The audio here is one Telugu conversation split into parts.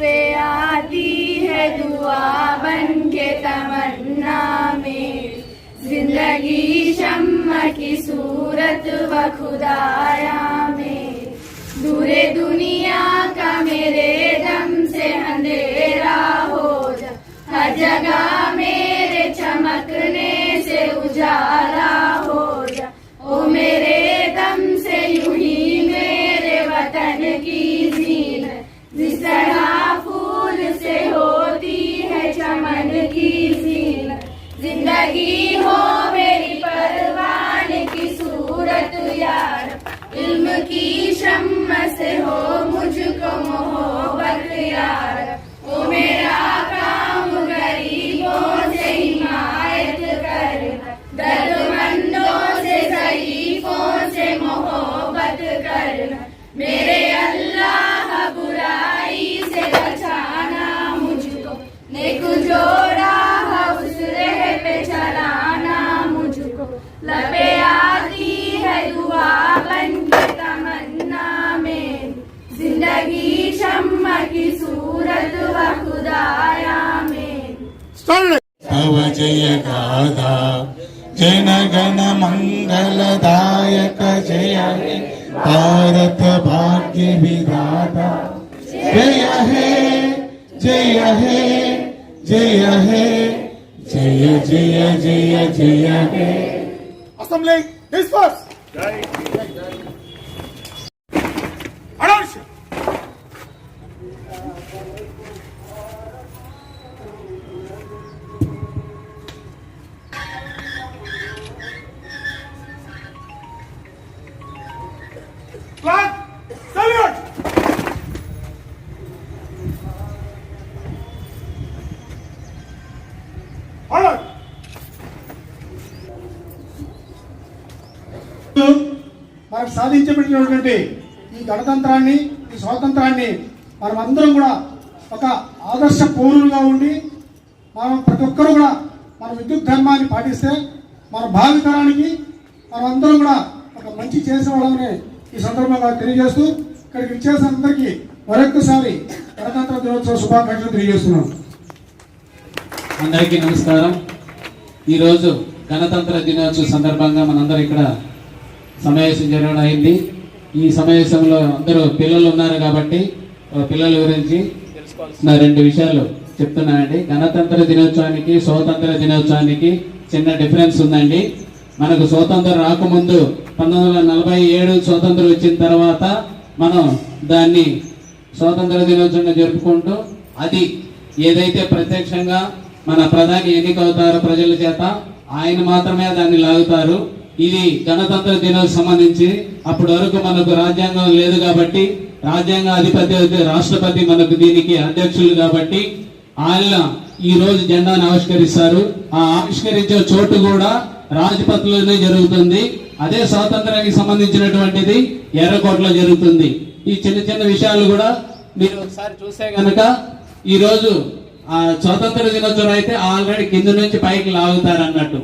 पे आती है दुआ बन के तमन्ना में। ज़िंदगी शम्मा की सूरत व खुदाया में। दूरे दुनिया का मेरे दम से अंधेरा हो जा। हर जगह मेरे चमकने से उजाला हो जा। ओ मेरे दम से यूँ ही मेरे वतन की जीनत जिस तरह ज़िंदगी हो मेरी परवान की सूरत यार। इल्म की शम्म से हो मुझको मोहब्बत यार। ओ मेरा काम गरीबों से हिमायत करना दर्दमंदों से जईफों से मोहब्बत करना मेरे जन गण जनगणमङ्गलदायक जय। हे भारत भाग्य विधाता। जय हे जय हे जय हे जय जय जय जय हे Assembly is first. Jai, jai, jai. మనకు సాధించబడినటువంటి ఈ గణతంత్రాన్ని ఈ స్వాతంత్రాన్ని మనం అందరం కూడా ఒక ఆదర్శ పౌరులుగా ఉండి మనం ప్రతి ఒక్కరు కూడా మన విద్యుత్ ధర్మాన్ని పాటిస్తే మన భావితరానికి మనం అందరం కూడా ఒక మంచి చేసే వాళ్ళని ఈ సందర్భంగా తెలియజేస్తూ ఇక్కడికి ఇచ్చేసిన అందరికీ మరొకసారి గణతంత్ర దినోత్సవ శుభాకాంక్షలు తెలియజేస్తున్నాం. అందరికీ నమస్కారం. ఈరోజు గణతంత్ర దినోత్సవ సందర్భంగా మనందరూ ఇక్కడ సమావేశం జరగడం అయింది. ఈ సమావేశంలో అందరూ పిల్లలు ఉన్నారు కాబట్టి పిల్లల గురించి నా రెండు విషయాలు చెప్తున్నానండి. గణతంత్ర దినోత్సవానికి స్వాతంత్ర దినోత్సవానికి చిన్న డిఫరెన్స్ ఉందండి. మనకు స్వాతంత్రం రాకముందు పంతొమ్మిది వందల నలభై ఏడు స్వాతంత్రం వచ్చిన తర్వాత మనం దాన్ని స్వాతంత్ర దినోత్సవంగా జరుపుకుంటూ అది ఏదైతే ప్రత్యక్షంగా మన ప్రధాని ఎన్నికవుతారో ప్రజల చేత ఆయన మాత్రమే దాన్ని లాగుతారు. ఇది గణతంత్ర దినం సంబంధించి అప్పటి వరకు మనకు రాజ్యాంగం లేదు కాబట్టి రాజ్యాంగ అధిపతి అయితే రాష్ట్రపతి మనకు దీనికి అధ్యక్షులు కాబట్టి ఆయన ఈ రోజు జెండాను ఆవిష్కరిస్తారు. ఆ ఆవిష్కరించే చోటు కూడా రాజ్పథ్లోనే జరుగుతుంది. అదే స్వాతంత్రానికి సంబంధించినటువంటిది ఎర్రకోటలో జరుగుతుంది. ఈ చిన్న చిన్న విషయాలు కూడా మీరు ఒకసారి చూస్తే గనక ఈరోజు ఆ స్వాతంత్ర దినోత్సవం అయితే ఆల్రెడీ కింద నుంచి పైకి లాగుతారు అన్నట్టు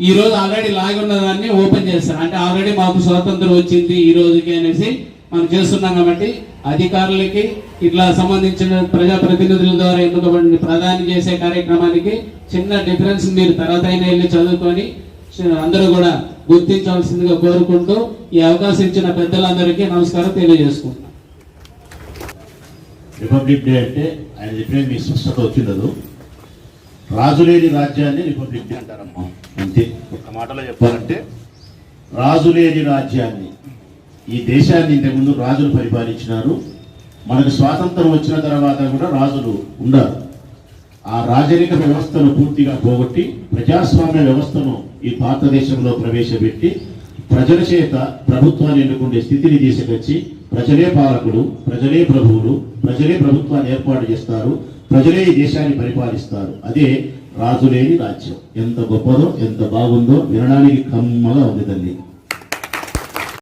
ఈ రోజు ఆల్రెడీ లాగి ఉన్న దాన్ని ఓపెన్ చేస్తారు అంటే ఆల్రెడీ మాకు స్వాతంత్రం వచ్చింది ఈ రోజుకి అనేసి మనం చేస్తున్నాం కాబట్టి అధికారులకి ఇట్లా సంబంధించిన ప్రజాప్రతినిధుల ద్వారా ఎన్నుకోబడిన ప్రధాని చేసే కార్యక్రమానికి చిన్న డిఫరెన్స్ మీరు తర్వాత అయినా వెళ్ళి చదువుకొని అందరూ కూడా గుర్తించవలసిందిగా కోరుకుంటూ ఈ అవకాశం ఇచ్చిన పెద్దలందరికీ నమస్కారం తెలియజేసుకుంటున్నాను రిపబ్లిక్ డే అంటే ఆయన చెప్పిన మీ స్పష్టత వచ్చిండదు రాజులేని రాజ్యాన్ని రిపబ్లిక్ డే అంటారమ్మా. అంతే ఒక మాటలో చెప్పాలంటే రాజులేని రాజ్యాన్ని ఈ దేశాన్ని ఇంతకుముందు రాజులు పరిపాలించినారు. మనకు స్వాతంత్రం వచ్చిన తర్వాత కూడా రాజులు ఉన్నారు. ఆ రాజరిక వ్యవస్థను పూర్తిగా పోగొట్టి ప్రజాస్వామ్య వ్యవస్థను ఈ భారతదేశంలో ప్రవేశపెట్టి ప్రజల చేత ప్రభుత్వాన్ని ఎన్నుకునే స్థితిని తీసుకొచ్చి ప్రజలే పాలకుడు ప్రజలే ప్రభువులు ప్రజలే ప్రభుత్వాన్ని ఏర్పాటు చేస్తారు ప్రజలే ఈ దేశాన్ని పరిపాలిస్తారు. అదే రాజులేని రాజ్యం. ఎంత గొప్పదో ఎంత బాగుందో వినడానికి కమ్మగా ఉంది తల్లి.